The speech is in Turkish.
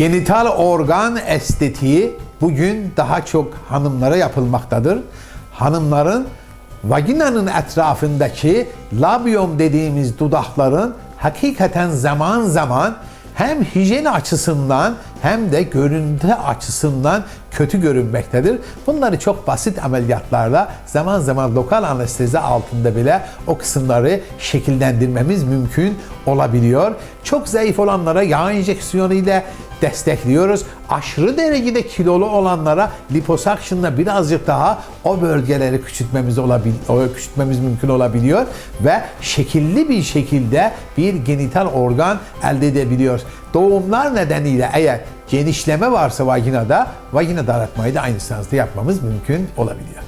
Genital organ estetiği bugün daha çok hanımlara yapılmaktadır. Hanımların vaginanın etrafındaki labium dediğimiz dudakların hakikaten zaman zaman hem hijyen açısından hem de görüntü açısından kötü görünmektedir. Bunları çok basit ameliyatlarla zaman zaman lokal anestezi altında bile o kısımları şekillendirmemiz mümkün olabiliyor. Çok zayıf olanlara yağ enjeksiyonu ile destekliyoruz. Aşırı derecede kilolu olanlara liposuction'la birazcık daha o bölgeleri küçültmemiz olabil küçültmemiz mümkün olabiliyor ve şekilli bir şekilde bir genital organ elde edebiliyoruz. Doğumlar nedeniyle eğer genişleme varsa vaginada, vagina daraltmayı da aynı sırada yapmamız mümkün olabiliyor.